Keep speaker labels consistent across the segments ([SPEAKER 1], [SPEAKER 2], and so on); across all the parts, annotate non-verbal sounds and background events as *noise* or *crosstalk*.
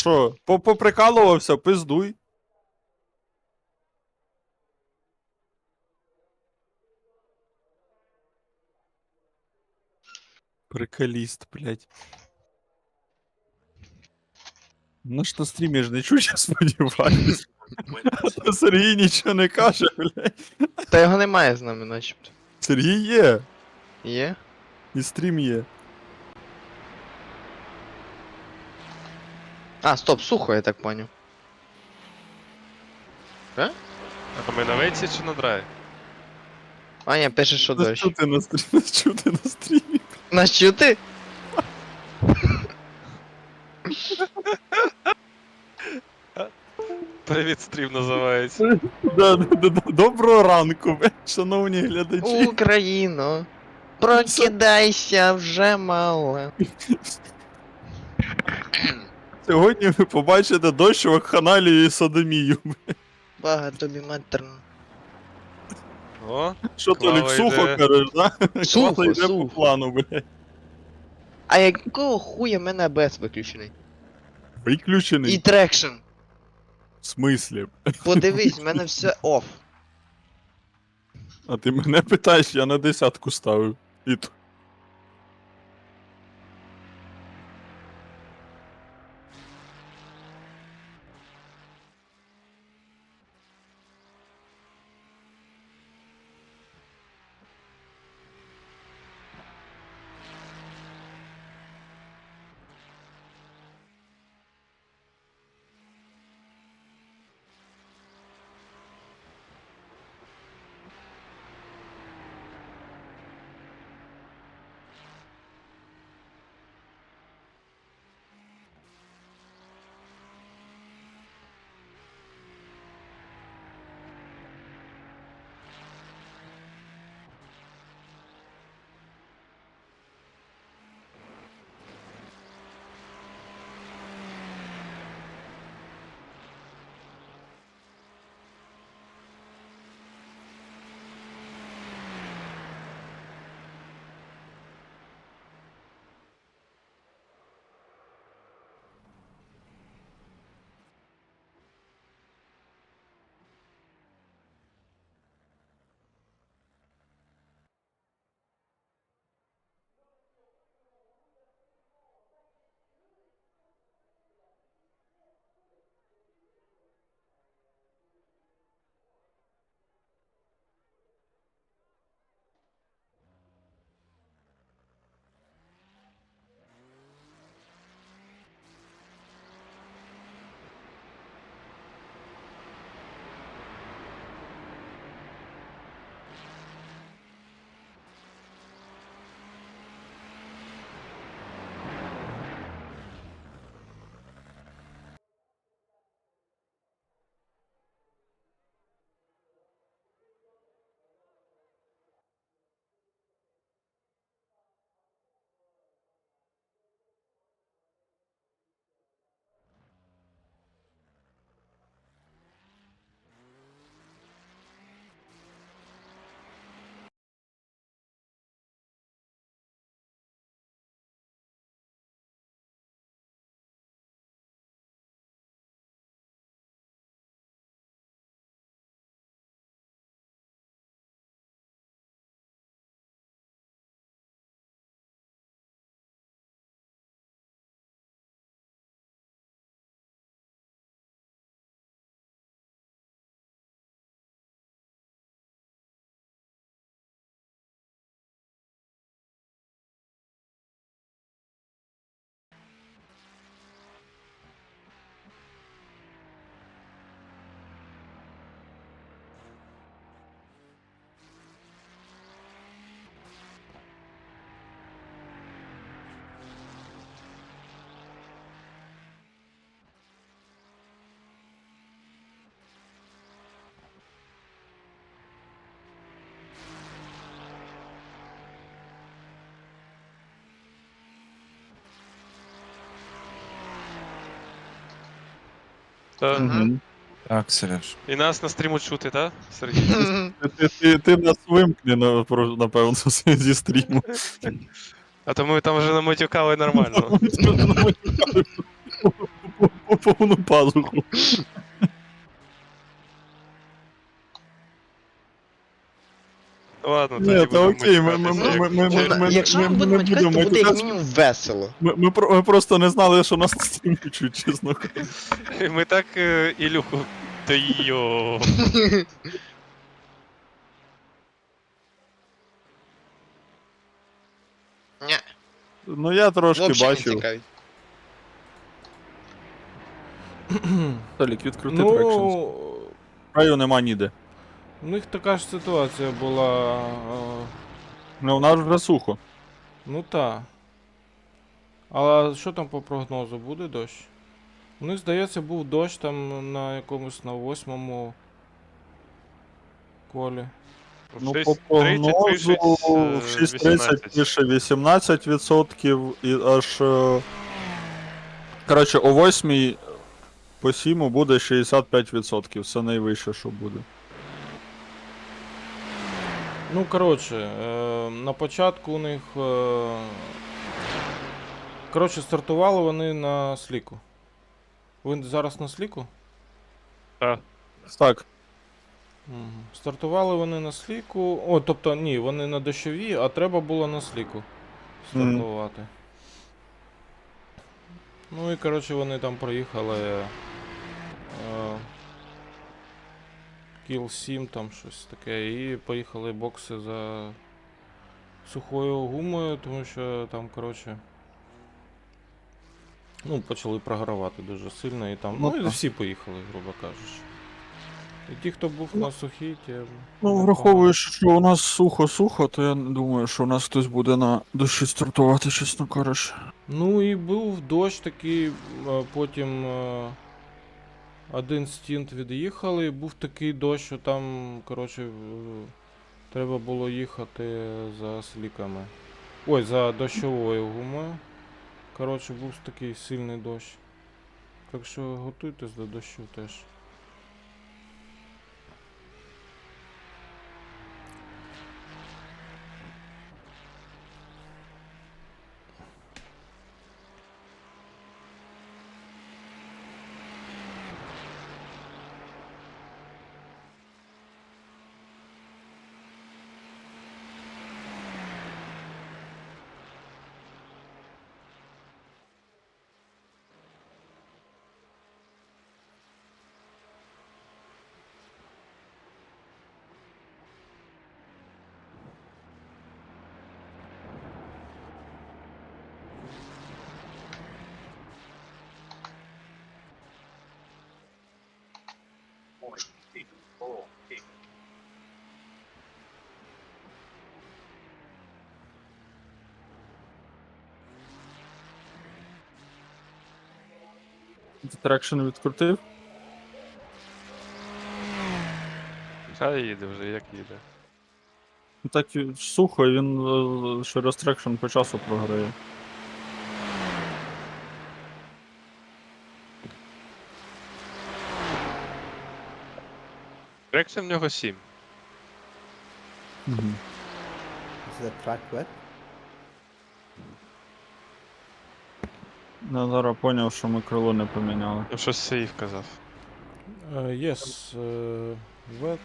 [SPEAKER 1] Що, по- поприкалувався, пиздуй. Приколіст, блядь. Ну ж на стрімі ж не чуть, я сподіваюсь. А Сергій нічого не каже, блядь.
[SPEAKER 2] Та його немає з нами, начебто.
[SPEAKER 1] Сергій є.
[SPEAKER 2] Є?
[SPEAKER 1] І стрім є.
[SPEAKER 2] А, стоп, сухо, я так поняв.
[SPEAKER 3] А ми на вейці чи на драйві?
[SPEAKER 2] Аня пише, що
[SPEAKER 1] Нас
[SPEAKER 2] дощ.
[SPEAKER 1] чути на стрімі, нас чути на стрімі.
[SPEAKER 2] Нас чути?
[SPEAKER 3] Привіт, стрім називається.
[SPEAKER 1] Да, да, да, Доброго ранку, блядь, шановні глядачі.
[SPEAKER 2] Україно, прокидайся вже мало. *clears throat* *clears throat*
[SPEAKER 1] Сьогодні ви побачите дощ вакханалію і садомію.
[SPEAKER 2] Бага тобі.
[SPEAKER 3] О,
[SPEAKER 1] Що
[SPEAKER 3] Клава
[SPEAKER 1] Толік сухо
[SPEAKER 3] йде.
[SPEAKER 1] кажеш, да?
[SPEAKER 2] Сухо,
[SPEAKER 1] Клава йде по
[SPEAKER 2] сухо.
[SPEAKER 1] плану, блядь.
[SPEAKER 2] А якого хуя в мене АБС виключений?
[SPEAKER 1] Виключений.
[SPEAKER 2] І трекшн.
[SPEAKER 1] В смислі?
[SPEAKER 2] Подивись, в мене *laughs* все оф.
[SPEAKER 1] А ти мене питаєш, я на десятку ставив. І то.
[SPEAKER 3] Та.
[SPEAKER 2] Мгм.
[SPEAKER 4] Так, Сереж.
[SPEAKER 3] І нас на стріму чути, так, Сергій? *laughs*
[SPEAKER 1] Ти, ти, ти, нас вимкни, на- про- напевно, *laughs* зі стріму.
[SPEAKER 3] А то ми там вже наматюкали нормально. *laughs*
[SPEAKER 1] повну пазуху.
[SPEAKER 3] Ладно,
[SPEAKER 1] Ні, та окей, ми- ми- ми- ми- ми- ми-
[SPEAKER 2] Якщо ми
[SPEAKER 1] ми
[SPEAKER 2] будемо
[SPEAKER 1] не
[SPEAKER 2] матюкати, то буде як мінімум весело.
[SPEAKER 1] Ми, ми, про- ми просто не знали, що нас стрімлять, чуть, чесно кажучи.
[SPEAKER 3] Ми так е, Ілюху. Та йо.
[SPEAKER 2] Ні,
[SPEAKER 1] Ну я трошки
[SPEAKER 2] взагалі не
[SPEAKER 1] бачив.
[SPEAKER 2] цікавить.
[SPEAKER 1] Толік, відкрути трекшн.
[SPEAKER 4] Ну,
[SPEAKER 1] Краю нема ніде.
[SPEAKER 4] У них така ж ситуація була. е,
[SPEAKER 1] Ну, у нас вже сухо.
[SPEAKER 4] Ну та. А що там по прогнозу? Буде дощ? У них, здається, був дощ там на якомусь на восьмому колі.
[SPEAKER 1] Ну, по
[SPEAKER 3] 30
[SPEAKER 1] прогнозу
[SPEAKER 3] е,
[SPEAKER 1] 6.30
[SPEAKER 3] 18.
[SPEAKER 1] пише 18% і аж. е, Коротше, о 8 по 7 буде 65%. Це найвище, що буде.
[SPEAKER 4] Ну, коротше, е, на початку у них. Е, коротше, стартували вони на сліку. Ви зараз на сліку?
[SPEAKER 1] Так.
[SPEAKER 4] Мгм. Стартували вони на сліку. О, тобто ні, вони на дощовій, а треба було на сліку стартувати. Ну і коротше вони там проїхали. Е, Kill 7 там щось таке. І поїхали бокси за сухою гумою, тому що там, коротше. Ну, почали програвати дуже сильно і там.
[SPEAKER 1] Ну,
[SPEAKER 4] Ну, і всі поїхали, грубо кажучи. І ті, хто був на сухій, ті.
[SPEAKER 1] Ну, враховуючи, що у нас сухо-сухо, то я думаю, що у нас хтось буде на дощі стартувати, чесно кажучи.
[SPEAKER 4] Ну і був дощ такий, е, потім е, один стінт від'їхали, був такий дощ, що там, коротше, е, треба було їхати за сліками. Ой, за дощовою гумою. Коротше, був такий сильний дощ. Так що готуйтесь до дощу теж.
[SPEAKER 1] Трекшн відкрутив.
[SPEAKER 3] Хай їде вже, як їде.
[SPEAKER 1] Так сухо, він е, через трекшн по часу програє.
[SPEAKER 3] Рекшн в нього 7.
[SPEAKER 1] Угу.
[SPEAKER 5] Is the track wet?
[SPEAKER 1] Я поняв, що ми крило не поміняли.
[SPEAKER 3] Ну, щось сейф казав.
[SPEAKER 4] Е, Yes, uh, wet.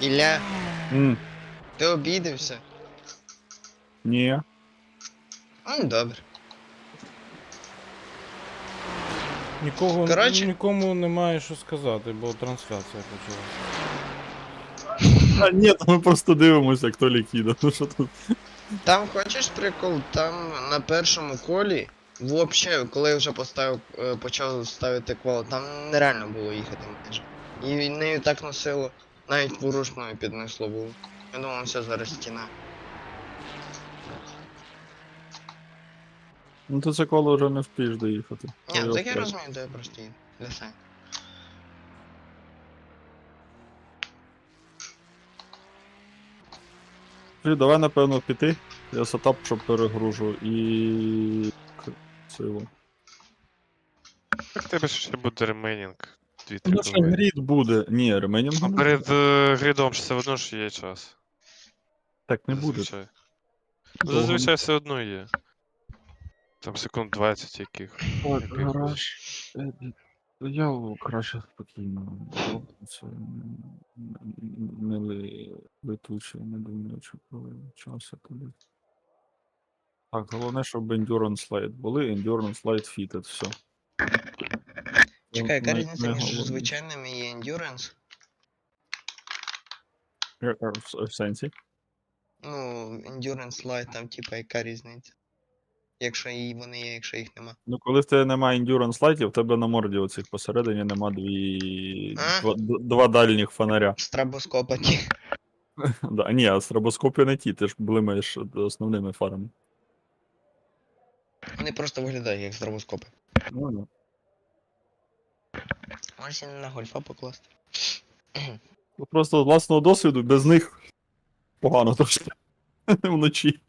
[SPEAKER 2] Ілля,
[SPEAKER 1] М,
[SPEAKER 2] ти обідався?
[SPEAKER 1] ні.
[SPEAKER 2] Ну, добре.
[SPEAKER 4] Нікого,
[SPEAKER 2] Коротше-
[SPEAKER 4] нікому немає що сказати, бо трансляція почалася. *laughs*
[SPEAKER 1] А ні, то ми просто дивимося, як Толік їде. Ну що тут?
[SPEAKER 2] Там хочеш прикол, там на першому колі, вообще, коли я вже поставив, е, почав ставити квал, там нереально було їхати майже. І нею так носило, навіть порушною піднесло було. Я думав, все зараз стіна.
[SPEAKER 1] Ну ти це коло вже не впієш доїхати.
[SPEAKER 2] Ні,
[SPEAKER 1] Ой,
[SPEAKER 2] так я розумію, де я просто їду. Для себе.
[SPEAKER 1] Слухай, Давай, напевно, піти. Я сетап, щоб перегружу і. Цього.
[SPEAKER 3] Так тебе ще буде ременінг. Дві
[SPEAKER 1] Ну, ще грід буде. Ні, ременінг
[SPEAKER 3] А
[SPEAKER 1] не
[SPEAKER 3] перед е, гридом ж все одно ж є час.
[SPEAKER 1] Так не буде.
[SPEAKER 3] Зазвичай. Ну,
[SPEAKER 1] Довго.
[SPEAKER 3] Зазвичай все одно є. Там секунд 20 яких.
[SPEAKER 1] Так,
[SPEAKER 3] якихось.
[SPEAKER 1] гараж. Е, Я краще спокійно. Не летуче, не думаю, коли часу туди. Так, головне, щоб Endurance Light були, Endurance Light Fitted, все.
[SPEAKER 2] Чекай, яка різниця між звичайними і Endurance?
[SPEAKER 1] В- В сенсі?
[SPEAKER 2] Ну, Endurance Light, там типа яка різниця? Якщо і вони є, якщо їх нема.
[SPEAKER 1] Ну, коли в тебе немає Endurance Light, в тебе на морді оцих посередині нема дві...
[SPEAKER 2] А?
[SPEAKER 1] Два, д- два дальніх фонаря.
[SPEAKER 2] Страбоскопа ті. *laughs*
[SPEAKER 1] Да, ні, а стробоскопи не ті, ти ж блимаєш основними фарами.
[SPEAKER 2] Вони просто виглядають як страбоскопи.
[SPEAKER 1] Ну, ну.
[SPEAKER 2] Можеш і на гольфа покласти.
[SPEAKER 1] Ну, Просто з власного досвіду без них погано трошки. *laughs* Вночі.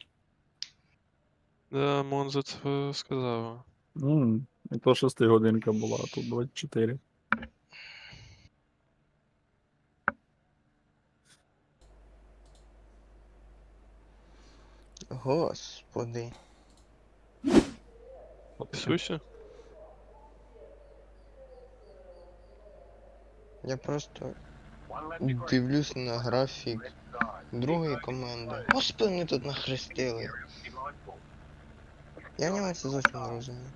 [SPEAKER 3] Да, Монза це сказав.
[SPEAKER 1] М, І то 6 годинка була, а тут 24.
[SPEAKER 2] Господи.
[SPEAKER 3] Сусі?
[SPEAKER 2] Я просто дивлюсь на графік другої команди. Господи, мене тут нахрестили. Я це зовсім не розумію.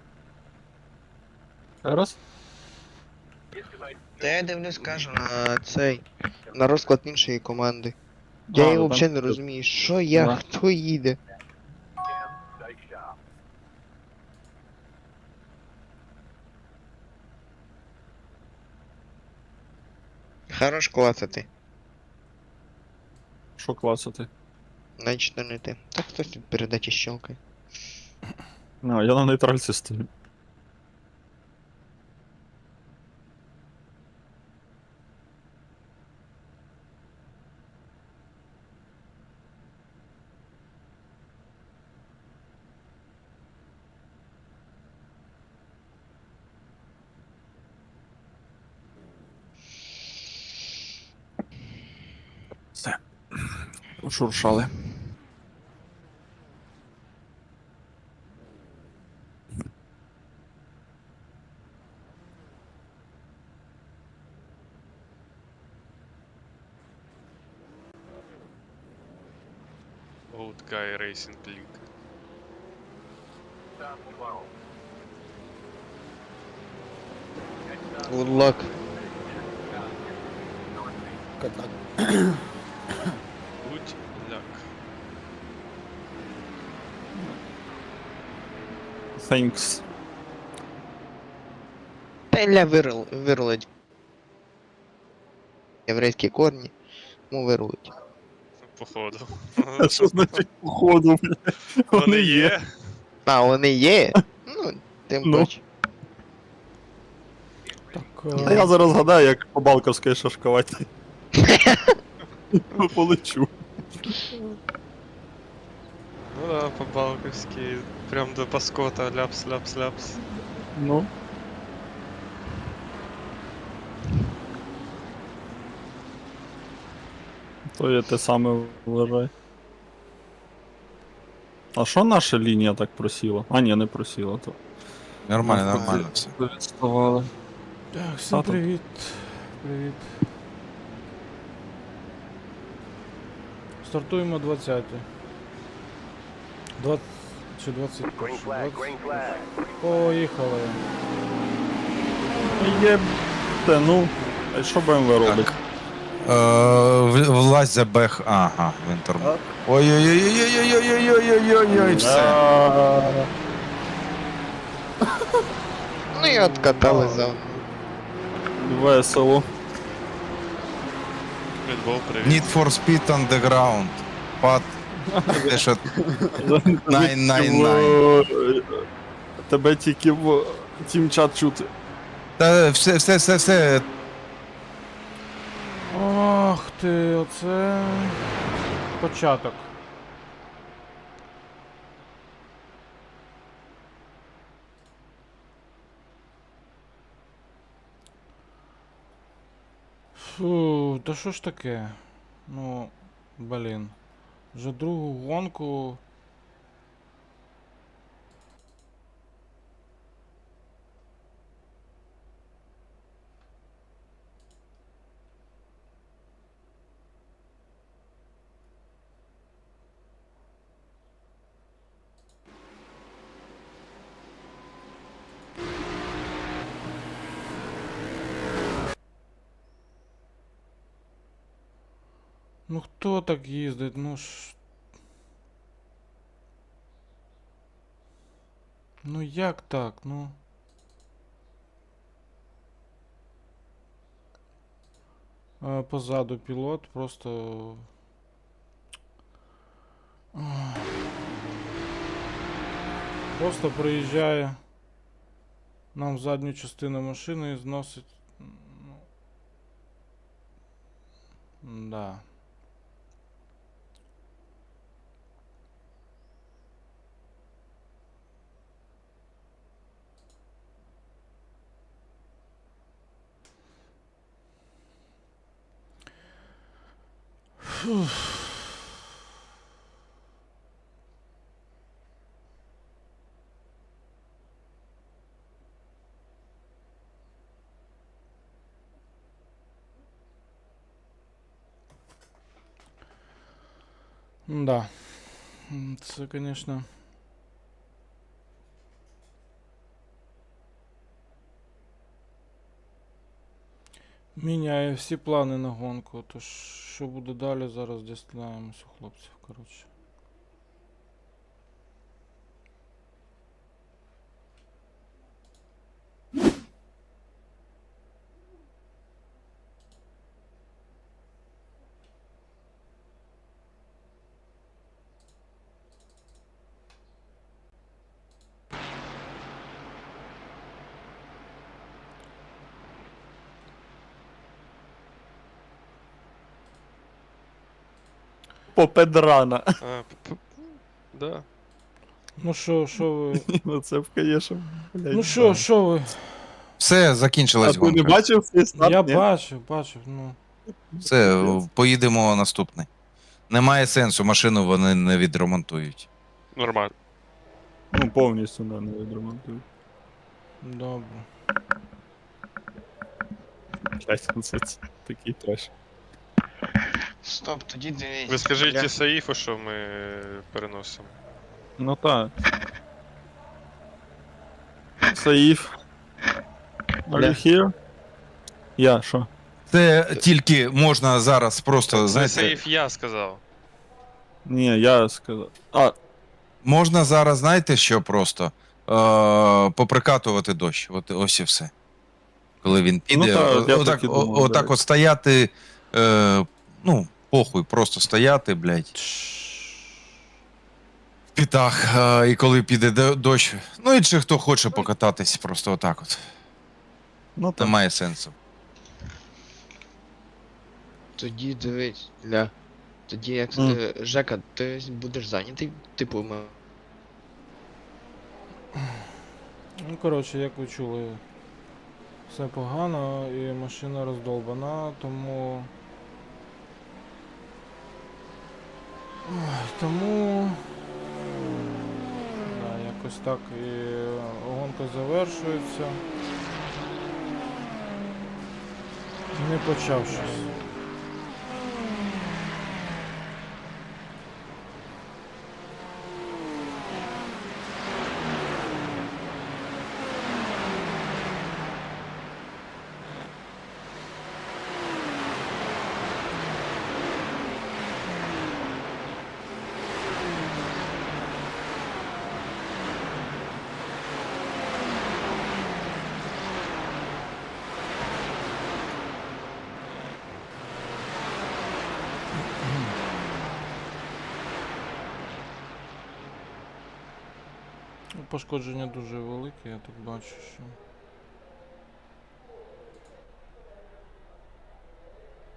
[SPEAKER 1] Раз?
[SPEAKER 2] Та я дивлюсь, кажу на цей. На розклад іншої команди. Я
[SPEAKER 1] А,
[SPEAKER 2] його
[SPEAKER 1] ну там
[SPEAKER 2] взагалі не розумію, що я,
[SPEAKER 1] Да.
[SPEAKER 2] хто їде. Хорош клацати.
[SPEAKER 1] Що класити?
[SPEAKER 2] Значить, то не ти. Так хтось тут передачі щелкає.
[SPEAKER 1] А, я на нейтральці стою. Все. Шуршали.
[SPEAKER 3] Racing League.
[SPEAKER 2] Good luck.
[SPEAKER 5] Good luck.
[SPEAKER 3] Будь ляк.
[SPEAKER 1] Thanks.
[SPEAKER 2] Та Ілля вирл, вирлить. Єврейські корні. Ну вирлить.
[SPEAKER 3] Походу.
[SPEAKER 1] А що значить походу?
[SPEAKER 3] Вони є.
[SPEAKER 2] А, вони є? Ну, тим
[SPEAKER 1] Ну.
[SPEAKER 2] паче.
[SPEAKER 4] Так,
[SPEAKER 1] А я зараз гадаю, як по балковській шашкувати. *laughs* Полечу.
[SPEAKER 3] Ну да, по-балковськи. Прям до паскота ляпс, ляпс, ляпс.
[SPEAKER 1] Ну. То я те саме вважаю. А що наша лінія так просіла? А, ні, не просіла, то.
[SPEAKER 6] Нормально, нормально все.
[SPEAKER 1] Відставали.
[SPEAKER 4] Так, всім
[SPEAKER 1] Та
[SPEAKER 4] привіт. Привіт. Стартуємо 20. 20 чи 20. Поїхали.
[SPEAKER 1] Єбте, ну. А що БМВ робить?
[SPEAKER 6] Е, Влазь за бех. Ага, він тормоз. Ой-ой-ой-ой-ой-ой-ой-ой-ой-ой, все. *laughs*
[SPEAKER 2] Ну і откатали за.
[SPEAKER 1] Весело.
[SPEAKER 3] Привіт.
[SPEAKER 6] Need for speed underground. Пад. Те, що... Найн, найн, найн.
[SPEAKER 1] Тебе тільки в тімчат чути.
[SPEAKER 6] Та все, все, все, все.
[SPEAKER 4] Ох ти, оце. Початок. Фу, та що ж таке? Ну, блін. Вже другу гонку. Ну хто так їздить? Ну ж. Ну як так? Ну. Е, Позаду пілот просто. Ах. Просто приїжджає нам в задню частину машини і зносить. Ну. Да. Это, конечно, Міняє всі плани на гонку. Тож, що буде далі, зараз дізнаємося, хлопців, коротше.
[SPEAKER 1] Попедрана.
[SPEAKER 3] А, *laughs* п- п- да.
[SPEAKER 4] Ну що, що ви. *laughs*
[SPEAKER 1] Ну це б, конечно, блядь.
[SPEAKER 4] Ну що, що ви?
[SPEAKER 6] Все,
[SPEAKER 1] А
[SPEAKER 6] закінчилась
[SPEAKER 1] ти не
[SPEAKER 6] гонка.
[SPEAKER 1] бачив цей старт?
[SPEAKER 4] Я
[SPEAKER 1] ні?
[SPEAKER 4] бачив, бачив, ну.
[SPEAKER 6] Все, поїдемо наступний. Немає сенсу, машину вони не відремонтують.
[SPEAKER 3] Нормально.
[SPEAKER 1] Ну, повністю да, не відремонтую.
[SPEAKER 4] Добре.
[SPEAKER 1] Блядь, ну це, це такий треш.
[SPEAKER 2] Стоп, тоді дивіться.
[SPEAKER 3] Ви скажіть
[SPEAKER 2] бля.
[SPEAKER 3] Саїфу, що ми переносимо.
[SPEAKER 1] Ну так. Саїф. Are you here? Я, що?
[SPEAKER 6] Це тільки можна зараз просто,
[SPEAKER 3] Це
[SPEAKER 6] знаєте,
[SPEAKER 3] Саїф я сказав.
[SPEAKER 1] Ні, я сказав. А,
[SPEAKER 6] можна зараз, знаєте, що просто? Е, поприкатувати дощ. От ось і все. Коли він піде,
[SPEAKER 1] Ну, так,
[SPEAKER 6] о-
[SPEAKER 1] я
[SPEAKER 6] отак,
[SPEAKER 1] так і
[SPEAKER 6] о-
[SPEAKER 1] думав,
[SPEAKER 6] отак
[SPEAKER 1] да.
[SPEAKER 6] от стояти, е, ну, похуй, просто стояти, блядь, в пітах, е, і коли піде до- дощ. Ну і чи хто хоче покататись, просто отак от.
[SPEAKER 1] ну так.
[SPEAKER 6] Немає сенсу.
[SPEAKER 2] Тоді дивись, ля. Тоді як
[SPEAKER 1] Мгм.
[SPEAKER 2] е, Жека, ти будеш зайнятий, типу, ми.
[SPEAKER 4] Ну, коротше, як ви чули, все погано і машина роздолбана, тому Ой, тому. Якось так і гонка завершується. Не почавшись. Ну, Пошкодження дуже велике, я так бачу, що.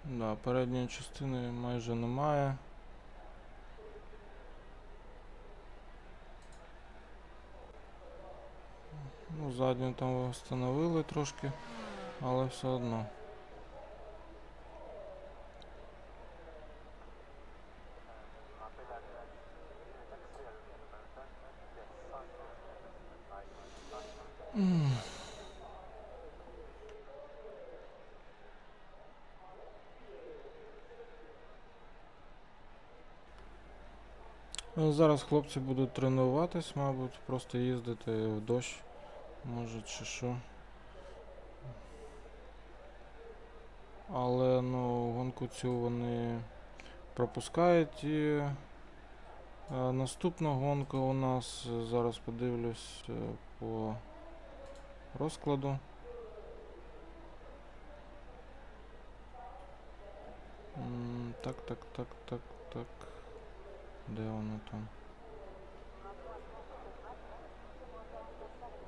[SPEAKER 4] Да, передньої частини майже немає. Ну, задню там встановили трошки, але все одно. Зараз хлопці будуть тренуватись, мабуть, просто їздити в дощ, може чи що. Але ну, гонку цю вони пропускають і е, наступна гонка у нас, е, зараз подивлюсь е, по розкладу. М, Так, так, так, так, так. Де воно там?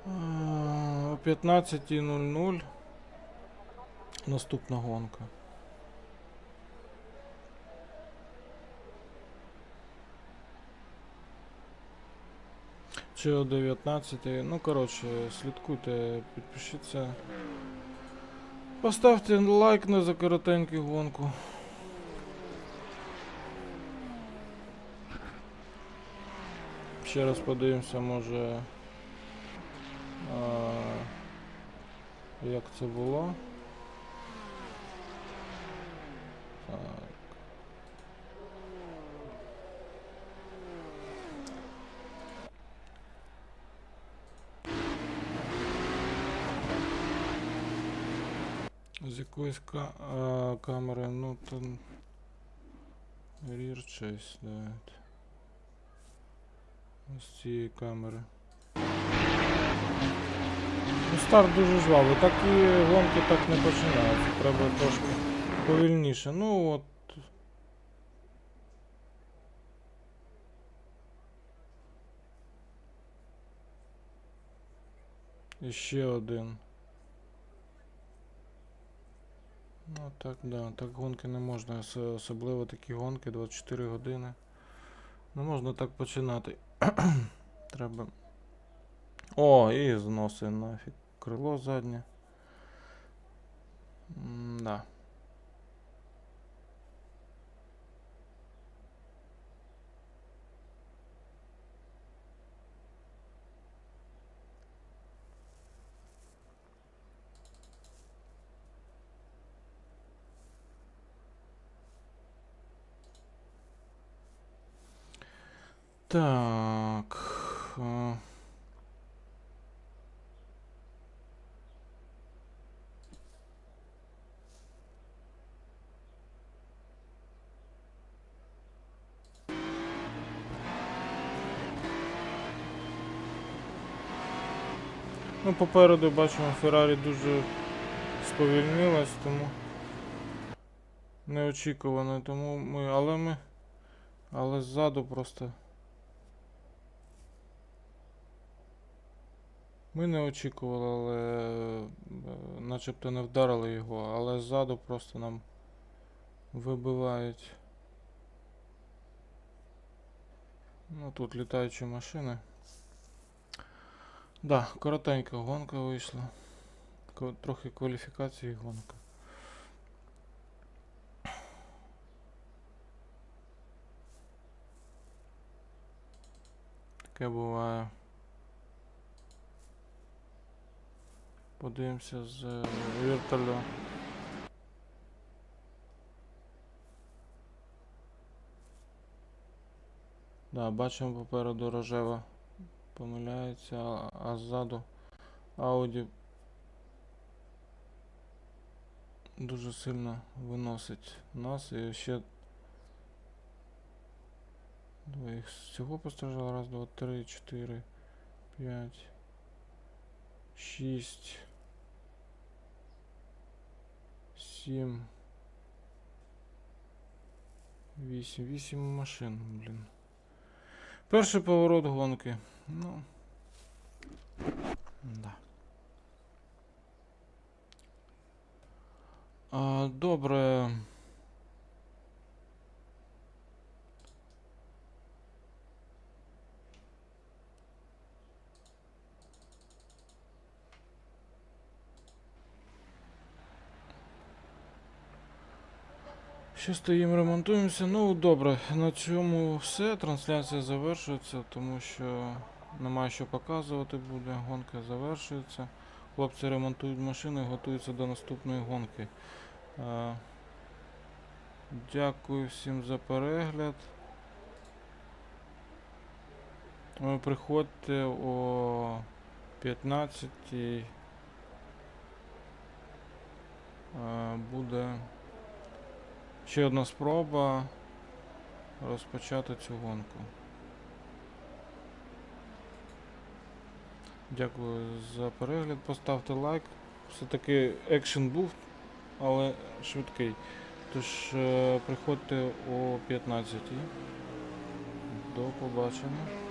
[SPEAKER 4] О 15.00 наступна гонка. Чи о 19. Ну, коротше, слідкуйте, підпишіться. Поставте лайк на за коротеньку гонку. Ще раз подивимося, може. А, як це було. Так. З якоїсь ка а, камери, ну там. Rear chase, давайте. З цієї камери. Ну, старт дуже жвавий, так і гонки так не починаються. Треба трошки повільніше. Ну от. І ще один. Ну так, да, так гонки не можна, особливо такі гонки 24 години. Не можна так починати. *clears throat* Треба. О, і зноси нафіг. Крило заднє. Да. Так. Ну, попереду бачимо, Феррарі дуже сповільнилась, тому неочікувано, тому ми. Але ми. Але ззаду просто. Ми не очікували, але е, начебто не вдарили його, але ззаду просто нам вибивають. Ну тут літаючі машини. Да, коротенька гонка вийшла. Трохи кваліфікації гонка. Таке буває. Подивимося з е, вертольоту. Да, бачимо попереду рожева помиляється, а, ззаду Ауді дуже сильно виносить нас і ще двоїх всього постраждало. Раз, два, три, чотири, п'ять, шість, сім. Вісім. Вісім машин, блін. Перший поворот гонки. Ну. Да. А, добре. Ще стоїмо, ремонтуємося. Ну, добре, на цьому все. Трансляція завершується, тому що немає що показувати буде. Гонка завершується. Хлопці ремонтують машини, готуються до наступної гонки. Е, Дякую всім за перегляд. Ви приходьте о 15 е, буде ще одна спроба розпочати цю гонку. Дякую за перегляд. Поставте лайк. Все-таки екшен був, але швидкий. Тож е, приходьте о 15. До побачення.